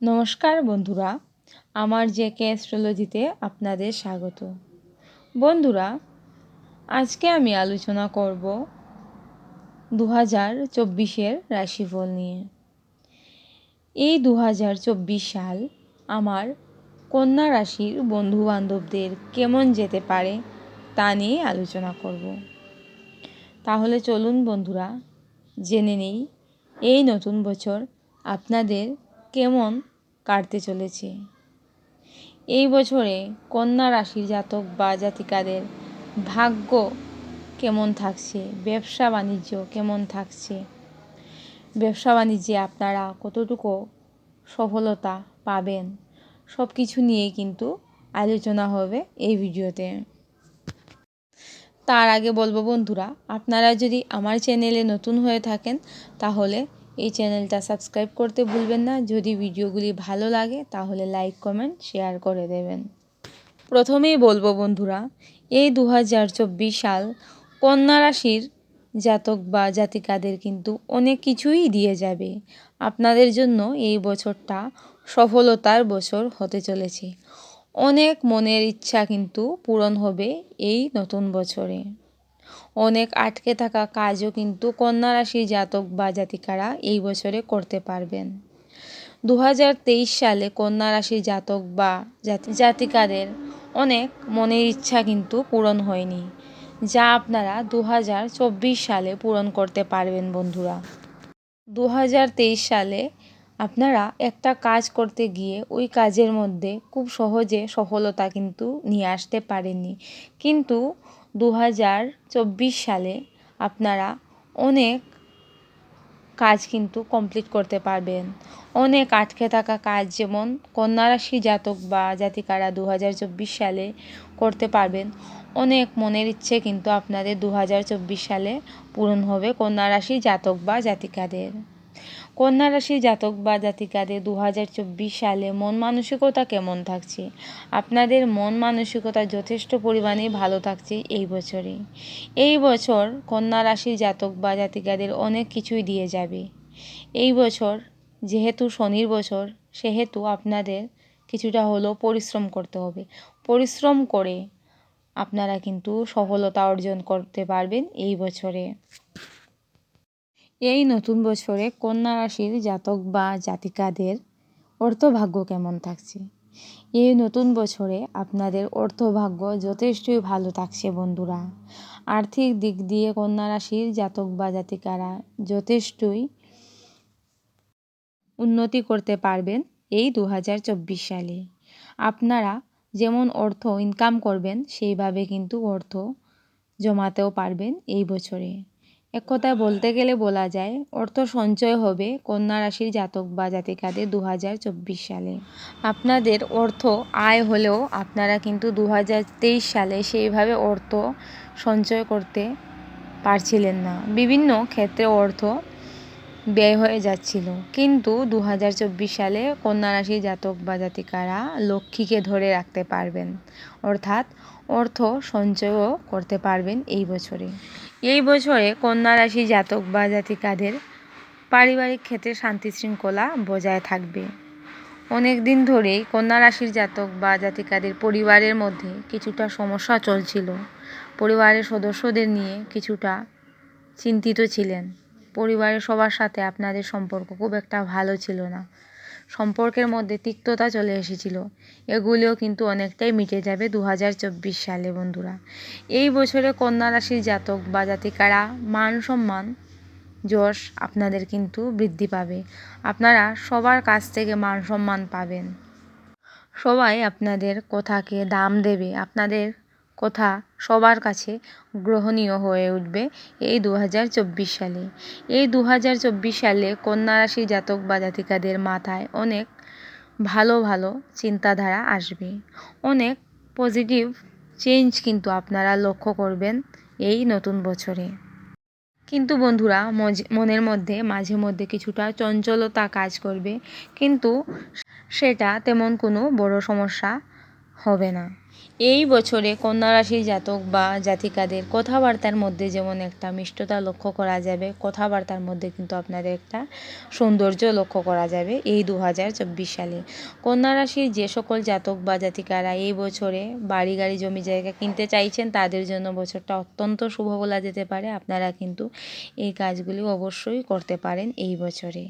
নমস্কার বন্ধুরা, আমার যে কে অ্যাস্ট্রোলজিতে আপনাদের স্বাগত। বন্ধুরা, আজকে আমি আলোচনা করব দু হাজার চব্বিশের রাশিফল নিয়ে। এই দু হাজার চব্বিশ সাল আমার কন্যা রাশির বন্ধু বান্ধবদের কেমন যেতে পারে তা নিয়ে আলোচনা করব। তাহলে চলুন বন্ধুরা, জেনে নেই, এই নতুন বছর আপনাদের কেমন কাটতে চলেছে। এই বছরে কন্যা রাশির জাতক বা জাতিকাদের ভাগ্য কেমন থাকছে? ব্যবসা বাণিজ্য কেমন থাকছে? ব্যবসা বাণিজ্যে আপনারা কতটুকু সফলতা পাবেন? সব কিছু নিয়ে কিন্তু আলোচনা হবে এই ভিডিওতে। তার আগে বলব বন্ধুরা, আপনারা যদি আমার চ্যানেলে নতুন হয়ে থাকেন, তাহলে এই চ্যানেলটা সাবস্ক্রাইব করতে ভুলবেন না। যদি ভিডিওগুলি ভালো লাগে, তাহলে লাইক, কমেন্ট, শেয়ার করে দেবেন। প্রথমেই বলব বন্ধুরা, এই দু হাজার চব্বিশ সাল কন্যা রাশির জাতক বা জাতিকাদের কিন্তু অনেক কিছুই দিয়ে যাবে। আপনাদের জন্য এই বছরটা সফলতার বছর হতে চলেছে। অনেক মনের ইচ্ছা কিন্তু পূরণ হবে এই নতুন বছরে। অনেক আটকে থাকা কাজও কিন্তু কন্যা রাশির জাতক বা জাতিকারা এই বছরে করতে পারবেন। দু হাজার তেইশ সালে কন্যা রাশির জাতক বা জাতিকাদের অনেক মনের ইচ্ছা কিন্তু পূরণ হয়নি, যা আপনারা দু হাজার চব্বিশ সালে পূরণ করতে পারবেন বন্ধুরা। দু হাজার তেইশ সালে আপনারা একটা কাজ করতে গিয়ে ওই কাজের মধ্যে খুব সহজে সফলতা কিন্তু নিয়ে আসতে পারেননি, কিন্তু দু হাজার চব্বিশ সালে আপনারা অনেক কাজ কিন্তু কমপ্লিট করতে পারবেন। অনেক আটকে থাকা কাজ যেমন কন্যারাশি জাতক বা জাতিকারা দু হাজার চব্বিশ সালে করতে পারবেন। অনেক মনের ইচ্ছে কিন্তু আপনাদের দু হাজার চব্বিশ সালে পূরণ হবে কন্যারাশি জাতক বা জাতিকাদের। কন্যা রাশির জাতক বা জাতিকাদের দু হাজার চব্বিশ সালে মন মানসিকতা কেমন থাকছে? আপনাদের মন মানসিকতা যথেষ্ট পরিমাণে ভালো থাকছে এই বছরে। এই বছর কন্যা রাশির জাতক বা জাতিকাদের অনেক কিছুই দিয়ে যাবে। এই বছর যেহেতু শনির বছর, সেহেতু আপনাদের কিছুটা হলেও পরিশ্রম করতে হবে। পরিশ্রম করে আপনারা কিন্তু সফলতা অর্জন করতে পারবেন এই বছরে। এই নতুন বছরে কন্যা রাশির জাতক বা জাতিকাদের অর্থভাগ্য কেমন থাকছে? এই নতুন বছরে আপনাদের অর্থভাগ্য যথেষ্টই ভালো থাকছে বন্ধুরা। আর্থিক দিক দিয়ে কন্যা রাশির জাতক বা জাতিকারা যথেষ্টই উন্নতি করতে পারবেন এই দু হাজার চব্বিশ সালে। আপনারা যেমন অর্থ ইনকাম করবেন, সেইভাবে কিন্তু অর্থ জমাতেও পারবেন এই বছরে। এক কথায় বলতে গেলে বলা যায় অর্থ সঞ্চয় হবে কন্যা রাশির জাতক বা জাতিকাদের দু হাজার চব্বিশ সালে। আপনাদের অর্থ আয় হলেও আপনারা কিন্তু দু হাজার তেইশ সালে সেইভাবে অর্থ সঞ্চয় করতে পারছিলেন না। বিভিন্ন ক্ষেত্রে অর্থ ব্যয় হয়ে যাচ্ছিল। কিন্তু দু হাজার চব্বিশ সালে কন্যা রাশির জাতক বা জাতিকারা লক্ষ্মীকে ধরে রাখতে পারবেন। অর্থাৎ অর্থ সঞ্চয়ও করতে পারবেন এই বছরে। এই বছরে কন্যা রাশি জাতক বা জাতিকাদের পারিবারিক ক্ষেত্রে শান্তি শৃঙ্খলা বজায় থাকবে। অনেক দিন ধরেই কন্যা রাশির জাতক বা জাতিকাদের পরিবারের মধ্যে কিছুটা সমস্যা চলছিল। পরিবারের সদস্যদের নিয়ে কিছুটা চিন্তিত ছিলেন। পরিবারের সবার সাথে আপনাদের সম্পর্ক খুব একটা ভালো ছিল না। সম্পর্কের মধ্যে তিক্ততা চলে এসেছিল। এগুলিও কিন্তু অনেকটাই মিটে যাবে দু হাজার চব্বিশ সালে, বন্ধুরা। এই বছরে কন্যা রাশির জাতক বা জাতিকারা মান সম্মান, যশ আপনাদের কিন্তু বৃদ্ধি পাবে। আপনারা সবার কাছ থেকে মান সম্মান পাবেন। সবাই আপনাদের কথাকে দাম দেবে। আপনাদের কথা সবার কাছে গ্রহণীয় হয়ে উঠবে এই দু হাজার চব্বিশ সালে। এই দু হাজার চব্বিশ সালে কন্যা রাশি জাতক বা জাতিকাদের মাথায় অনেক ভালো ভালো চিন্তাধারা আসবে। অনেক পজিটিভ চেঞ্জ কিন্তু আপনারা লক্ষ্য করবেন এই নতুন বছরে। কিন্তু বন্ধুরা মনের মধ্যে, মাঝে মধ্যে কিছুটা চঞ্চলতা কাজ করবে, কিন্তু সেটা তেমন কোনো বড় সমস্যা হবে না। এই বছরে কন্যা রাশির জাতক বা জাতিকাদের কথাবার্তার মধ্যে যেমন একটা মিষ্টতা লক্ষ্য করা যাবে, কথাবার্তার মধ্যে কিন্তু আপনাদের একটা সৌন্দর্য লক্ষ্য করা যাবে এই দু হাজার চব্বিশ সালে। কন্যা রাশির যে সকল জাতক বা জাতিকারা এই বছরে বাড়ি, গাড়ি, জমি, জায়গা কিনতে চাইছেন, তাদের জন্য বছরটা অত্যন্ত শুভ বলা যেতে পারে। আপনারা কিন্তু এই কাজগুলি অবশ্যই করতে পারেন এই বছরে।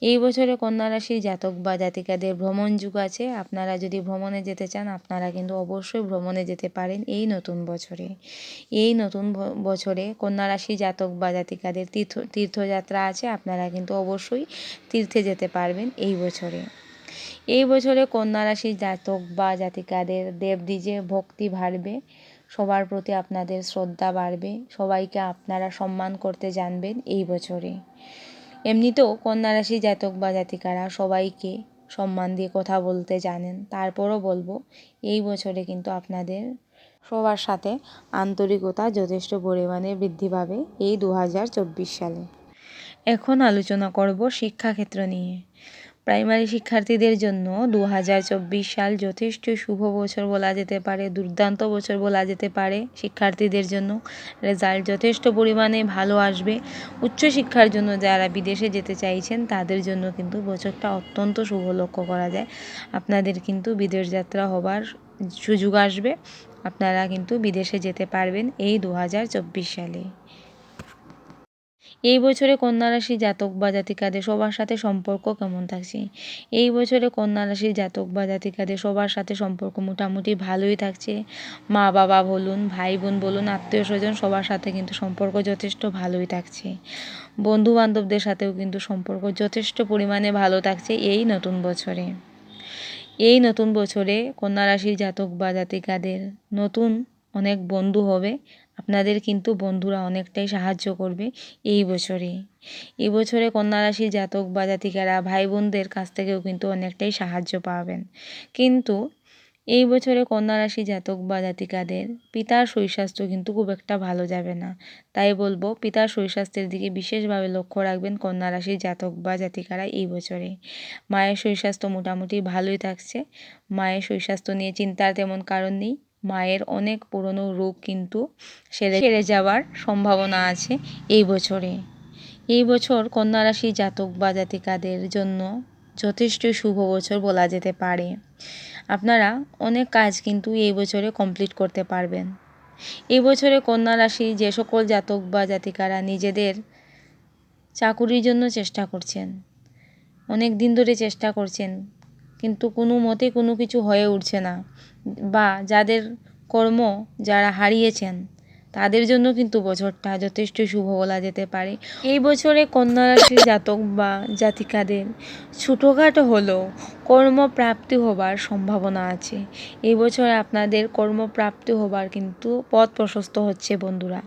এই বছরে কন্যা রাশির জাতক বা জাতিকাদের ভ্রমণ যুগ আছে। আপনারা যদি ভ্রমণে যেতে চান, আপনারা কিন্তু অবশ্যই ভ্রমণে যেতে পারেন এই নতুন বছরে। এই নতুন বছরে কন্যা রাশি জাতক বা জাতিকাদের তীর্থ, তীর্থযাত্রা আছে, আপনারা কিন্তু অবশ্যই তীর্থে যেতে পারবেন এই বছরে। এই বছরে কন্যা রাশি জাতক বা জাতিকাদের দেবদ্বীজে ভক্তি বাড়বে, সবার প্রতি আপনাদের শ্রদ্ধা বাড়বে, সবাইকে আপনারা সম্মান করতে জানবেন এই বছরে। এমনিতেও কন্যা রাশি জাতক বা জাতিকারা সবাইকে সম্মান দিয়ে কথা বলতে জানেন। তারপরও বলব, এই বছরে কিন্তু আপনাদের সবার সাথে আন্তরিকতা যথেষ্ট পরিমাণে বৃদ্ধি পাবে এই দু হাজার চব্বিশ সালে। এখন আলোচনা করব শিক্ষাক্ষেত্র নিয়ে। প্রাইমারি শিক্ষার্থীদের জন্য দু হাজার চব্বিশ সাল যথেষ্ট শুভ বছর বলা যেতে পারে, দুর্দান্ত বছর বলা যেতে পারে শিক্ষার্থীদের জন্য। রেজাল্ট যথেষ্ট পরিমাণে ভালো আসবে। উচ্চশিক্ষার জন্য যারা বিদেশে যেতে চাইছেন, তাদের জন্য কিন্তু বছরটা অত্যন্ত শুভ লক্ষ্য করা যায়। আপনাদের কিন্তু বিদেশ যাত্রা হবার সুযোগ আসবে। আপনারা কিন্তু বিদেশে যেতে পারবেন এই দু হাজার চব্বিশ সালে। এই বছরে কন্যা রাশি জাতক বা জাতিকাদের সবার সাথে সম্পর্ক কেমন থাকছে? এই বছরে কন্যা রাশির জাতক বা জাতিকাদের সবার সাথে সম্পর্ক মোটামুটি ভালোই থাকছে। মা বাবা বলুন, ভাই বোন বলুন, আত্মীয় স্বজন সবার সাথে কিন্তু সম্পর্ক যথেষ্ট ভালোই থাকছে। বন্ধু বান্ধবদের সাথেও কিন্তু সম্পর্ক যথেষ্ট পরিমাণে ভালো থাকছে এই নতুন বছরে। এই নতুন বছরে কন্যা রাশির জাতক বা জাতিকাদের নতুন অনেক বন্ধু হবে। আপনাদের কিন্তু বন্ধুরা অনেকটাই সাহায্য করবে এই বছরে। এই বছরে কন্যা রাশির জাতক বা জাতিকারা ভাই বোনদের কাছ থেকেও কিন্তু অনেকটাই সাহায্য পাবেন। কিন্তু এই বছরে কন্যা রাশি জাতক বা জাতিকাদের পিতার শরীরস্বাস্থ্য কিন্তু খুব একটা ভালো যাবে না। তাই বলব পিতার শরীরস্বাস্থ্যের দিকে বিশেষভাবে লক্ষ্য রাখবেন কন্যা রাশির জাতক বা জাতিকারা এই বছরে। মায়ের শরীরস্বাস্থ্য মোটামুটি ভালোই থাকছে। মায়ের শরীরস্বাস্থ্য নিয়ে চিন্তার তেমন কারণ নেই। মায়ের অনেক পুরনো রোগ কিন্তু সেরে সেরে যাওয়ার সম্ভাবনা আছে এই বছরে। এই বছর কন্যা রাশি জাতক বা জাতিকাদের জন্য যথেষ্ট শুভ বছর বলা যেতে পারে। আপনারা অনেক কাজ কিন্তু এই বছরে কমপ্লিট করতে পারবেন। এই বছরে কন্যা রাশি যে সকল জাতক বা জাতিকারা নিজেদের চাকুরির জন্য চেষ্টা করছেন, অনেক দিন ধরে চেষ্টা করছেন, কিন্তু কোনো মতে কোনো কিছু হয়ে উঠছে না। বা যাদের কর্ম যারা হারিয়েছেন তাদের জন্য কিন্তু বছরটা যথেষ্ট শুভ বলা যেতে পারে। এই বছরে কন্যা রাশির জাতক বা জাতিকাদের ছোটোখাটো হলেও কর্মপ্রাপ্তি হবার সম্ভাবনা আছে। এই বছর আপনাদের কর্মপ্রাপ্তি হবার কিন্তু পথ প্রশস্ত হচ্ছে বন্ধুরা।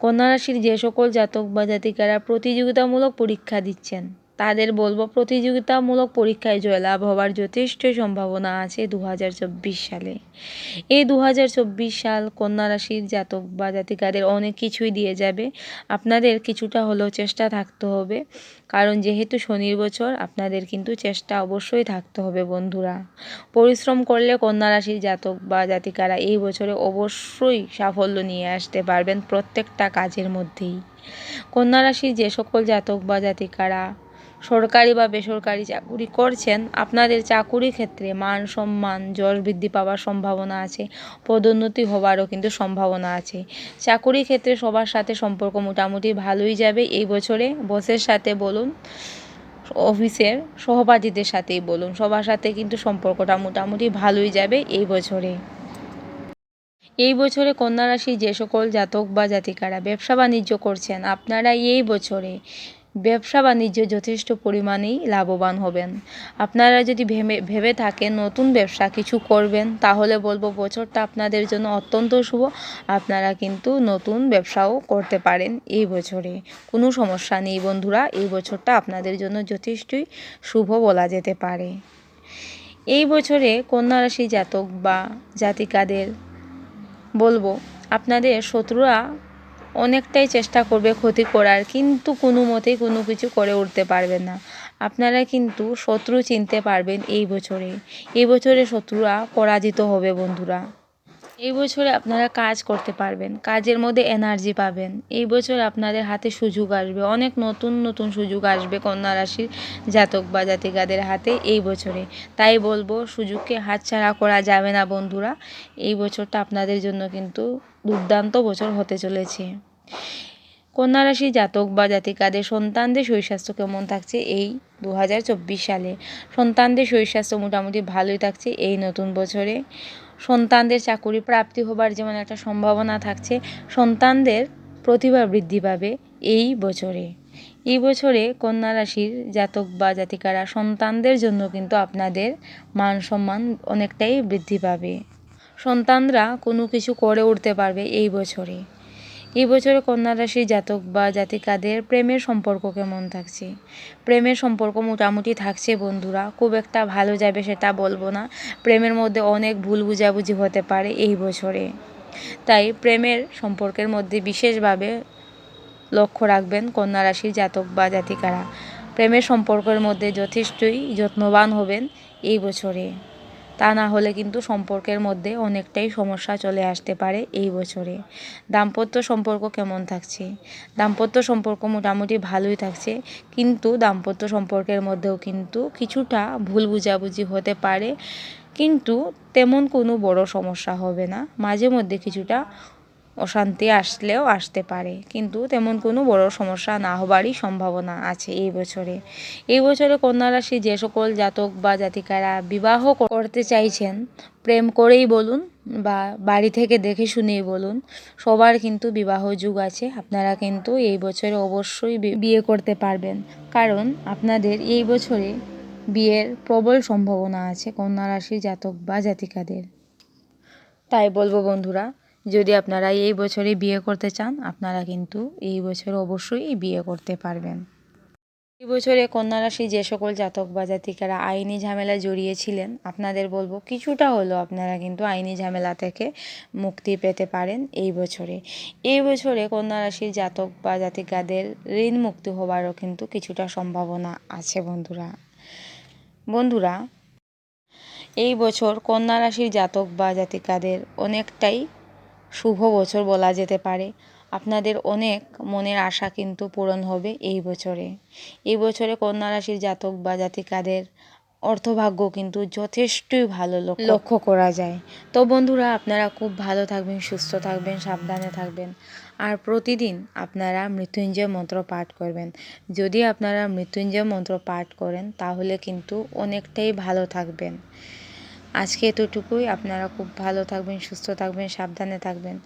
কন্যা রাশির যে সকল জাতক বা জাতিকারা প্রতিযোগিতামূলক পরীক্ষা দিচ্ছেন তাদের বলব প্রতিযোগিতামূলক পরীক্ষায় জয়লাভ হওয়ার যথেষ্ট সম্ভাবনা আছে দু হাজার চব্বিশ সালে। এই দু হাজার চব্বিশ সাল কন্যা রাশির জাতক বা জাতিকাদের অনেক কিছুই দিয়ে যাবে। আপনাদের কিছুটা হলেও চেষ্টা থাকতে হবে। কারণ যেহেতু শনির বছর, আপনাদের কিন্তু চেষ্টা অবশ্যই থাকতে হবে বন্ধুরা। পরিশ্রম করলে কন্যা রাশির জাতক বা জাতিকারা এই বছরে অবশ্যই সাফল্য নিয়ে আসতে পারবেন প্রত্যেকটা কাজের মধ্যেই। কন্যা রাশির যে সকল জাতক বা জাতিকারা সরকারি বা বেসরকারি চাকুরি করছেন, আপনাদের চাকুরি ক্ষেত্রে মান সম্মান, যশ বৃদ্ধি পাওয়ার সম্ভাবনা আছে, পদোন্নতি হওয়ারও কিন্তু সম্ভাবনা আছে। চাকুরি ক্ষেত্রে সবার সাথে সম্পর্ক মোটামুটি ভালোই যাবে, এই বছরে বসের সাথে বলুন, অফিসের সহপাঠীদের সাথেই বলুন, সবার সাথে কিন্তু সম্পর্কটা মোটামুটি ভালোই যাবে এই বছরে। এই বছরে কন্যা রাশি যে সকল জাতক বা জাতিকারা ব্যবসা বাণিজ্য করছেন, আপনারা এই বছরে ব্যবসা বাণিজ্য যথেষ্ট পরিমাণেই লাভবান হবেন। আপনারা যদি ভেবে ভেবে থাকেন নতুন ব্যবসা কিছু করবেন, তাহলে বলব বছরটা আপনাদের জন্য অত্যন্ত শুভ। আপনারা কিন্তু নতুন ব্যবসাও করতে পারেন এই বছরে। কোনো সমস্যা নেই বন্ধুরা, এই বছরটা আপনাদের জন্য যথেষ্টই শুভ বলা যেতে পারে। এই বছরে কন্যা রাশি জাতক বা জাতিকাদের বলব, আপনাদের শত্রুরা অনেকটাই চেষ্টা করবে ক্ষতি করার, কিন্তু কোনো মতেই কোনো কিছু করে উঠতে পারবে না। আপনারা কিন্তু শত্রু চিনতে পারবেন এই বছরে। এই বছরে শত্রুরা পরাজিত হবে বন্ধুরা। এই বছরে আপনারা কাজ করতে পারবেন, কাজের মধ্যে এনার্জি পাবেন। এই বছর আপনাদের হাতে সুযোগ আসবে, অনেক নতুন নতুন সুযোগ আসবে কন্যা রাশির জাতক বা জাতিকাদের হাতে এই বছরে। তাই বলব, সুযোগকে হাতছাড়া করা যাবে না বন্ধুরা। এই বছরটা আপনাদের জন্য কিন্তু দুর্দান্ত বছর হতে চলেছে। কন্যা রাশি জাতক বা জাতিকাদের সন্তানদের শরীর স্বাস্থ্য কেমন থাকছে এই দু হাজার চব্বিশ সালে? সন্তানদের শরীর স্বাস্থ্য মোটামুটি ভালোই থাকছে এই নতুন বছরে। সন্তানদের চাকুরি প্রাপ্তি হবার যেমন একটা সম্ভাবনা থাকছে, সন্তানদের প্রতিভা বৃদ্ধি পাবে এই বছরে। এই বছরে কন্যা রাশির জাতক বা জাতিকারা সন্তানদের জন্য কিন্তু আপনাদের মান সম্মান অনেকটাই বৃদ্ধি পাবে। সন্তানরা কোনো কিছু করে উঠতে পারবে এই বছরে এই বছরে কন্যা রাশির জাতক বা জাতিকাদের প্রেমের সম্পর্ক কেমন থাকছে। প্রেমের সম্পর্ক মোটামুটি থাকছে বন্ধুরা, খুব একটা ভালো যাবে সেটা বলব না। প্রেমের মধ্যে অনেক ভুল বুঝাবুঝি হতে পারে এই বছরে। তাই প্রেমের সম্পর্কের মধ্যে বিশেষভাবে লক্ষ্য রাখবেন কন্যা রাশির জাতক বা জাতিকারা। প্রেমের সম্পর্কের মধ্যে যথেষ্টই যত্নবান হবেন এই বছরে। তা না হলে কিন্তু সম্পর্কের মধ্যে অনেকটাই সমস্যা চলে আসতে পারে এই বছরে। দাম্পত্য সম্পর্ক কেমন থাকছে? দাম্পত্য সম্পর্ক মোটামুটি ভালোই থাকছে, কিন্তু দাম্পত্য সম্পর্কের মধ্যেও কিন্তু কিছুটা ভুল বুঝাবুঝি হতে পারে, কিন্তু তেমন কোনো বড় সমস্যা হবে না। মাঝে মধ্যে কিছুটা অশান্তি আসলেও আসতে পারে। কিন্তু তেমন কোনো বড় সমস্যা না হবারই সম্ভাবনা আছে এই বছরে। এই বছরে কন্যা রাশি যে সকল জাতক বা জাতিকারা বিবাহ করতে চাইছেন, প্রেম করেই বলুন বা বাড়ি থেকে দেখে শুনেই বলুন, সবার কিন্তু বিবাহ যুগ আছে। আপনারা কিন্তু এই বছরে অবশ্যই বিয়ে করতে পারবেন। কারণ আপনাদের এই বছরে বিয়ের প্রবল সম্ভাবনা আছে কন্যা রাশির জাতক বা জাতিকাদের। তাই বলব বন্ধুরা যদি আপনারা এই বছরে বিয়ে করতে চান, আপনারা কিন্তু এই বছর অবশ্যই বিয়ে করতে পারবেন। এই বছরে কন্যা রাশি যে সকল জাতক বা জাতিকারা আইনি ঝামেলা জড়িয়েছিলেন, আপনাদের বলব কিছুটা হলেও আপনারা কিন্তু আইনি ঝামেলা থেকে মুক্তি পেতে পারেন এই বছরে। এই বছরে কন্যা রাশির জাতক বা জাতিকাদের ঋণ মুক্তি হবারও কিন্তু কিছুটা সম্ভাবনা আছে বন্ধুরা। বন্ধুরা, এই বছর কন্যা রাশির জাতক বা জাতিকাদের অনেকটাই শুভ বছর বলা যেতে পারে। আপনাদের অনেক মনের আশা কিন্তু পূরণ হবে এই বছরে। এই বছরে কন্যা রাশির জাতক বা জাতিকাদের অর্থভাগ্য কিন্তু যথেষ্টই ভালো লক্ষ্য করা যায়। তো বন্ধুরা, আপনারা খুব ভালো থাকবেন, সুস্থ থাকবেন, সাবধানে থাকবেন। আর প্রতিদিন আপনারা মৃত্যুঞ্জয় মন্ত্র পাঠ করবেন। যদি আপনারা মৃত্যুঞ্জয় মন্ত্র পাঠ করেন, তাহলে কিন্তু অনেকটাই ভালো থাকবেন। আজকে এতটুকুই। আপনারা খুব ভালো থাকবেন, সুস্থ থাকবেন, সাবধানে থাকবেন।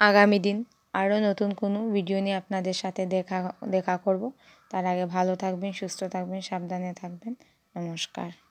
আগামী দিন আরও নতুন কোনো ভিডিও নিয়ে আপনাদের সাথে দেখা দেখা করব। তার আগে ভালো থাকবেন, সুস্থ থাকবেন, সাবধানে থাকবেন। নমস্কার।